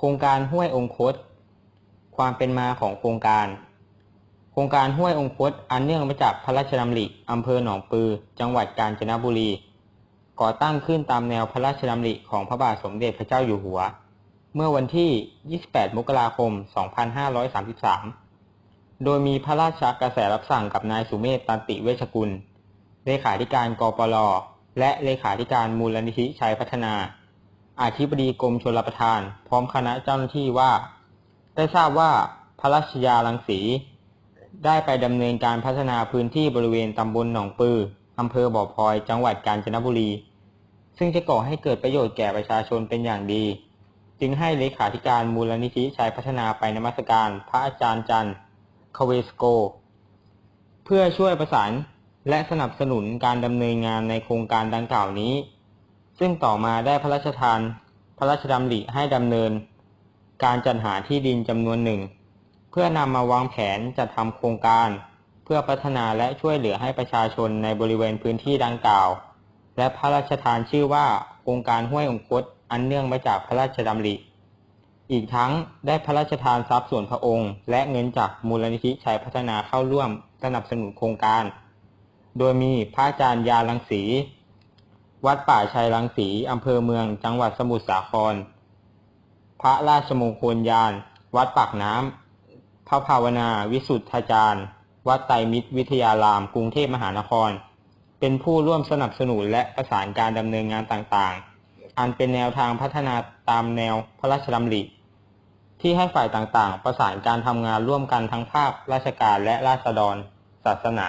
โครงการห้วยองคต ความเป็นมาของโครงการ โครงการห้วยองคตอันเนื่องมาจากพระราชดำริอำเภอหนองปือ จังหวัดกาญจนบุรี ก่อตั้งขึ้นตามแนวพระราชดำริของพระบาทสมเด็จพระเจ้าอยู่หัว เมื่อวันที่ 28 มกราคม 2533 โดยมีพระราชกระแสรับสั่งกับนายสุเมธตันติเวชกุล เลขาธิการกปลและเลขาธิการมูลนิธิชัยพัฒนา อธิบดีกรมชลประทาน พร้อมคณะเจ้าหน้าที่ว่า ได้ทราบว่าพระราชยาลังสี ได้ไปดำเนินการพัฒนาพื้นที่บริเวณตำบลหนองปืออำเภอบ่อพลอย จังหวัดกาญจนบุรี ซึ่งจะก่อให้เกิดประโยชน์แก่ประชาชนเป็นอย่างดี จึงให้เลขาธิการมูลนิธิชัยพัฒนาไปนมัสการพระอาจารย์จันทร์คเวสโก เพื่อช่วยประสานและสนับสนุนการดำเนินงานในโครงการดังกล่าวนี้ ซึ่งต่อมาได้พระราชทาน พระราชดำริให้ดำเนิน การจัดหาที่ดินจำนวนหนึ่ง เพื่อนำมาวางแผนจัดทำโครงการ เพื่อพัฒนาและช่วยเหลือให้ประชาชนในบริเวณพื้นที่ดังกล่าว และพระราชทานชื่อว่าโครงการห้วยองคตอันเนื่องมาจากพระราชดำริ อีกทั้งได้พระราชทานทรัพย์ส่วนพระองค์ และเงินจากมูลนิธิชัยพัฒนาเข้าร่วมสนับสนุนโครงการ โดยมีพระอาจารย์ยาลังสี วัดป่าชัยรังสีอำเภอเมือง จังหวัดสมุทรสาคร พระราชมงคลยาน วัดปากน้ำ พระภาวนาวิสุทธาจารย์ วัดไตรมิตรวิทยาราม กรุงเทพมหานคร เป็นผู้ร่วมสนับสนุนและประสานการดำเนินงานต่างๆ อันเป็นแนวทางพัฒนาตามแนวพระราชดำริ ที่ให้ฝ่ายต่างๆ ประสานการทำงานร่วมกันทั้งภาคราชการและราษฎร ศาสนา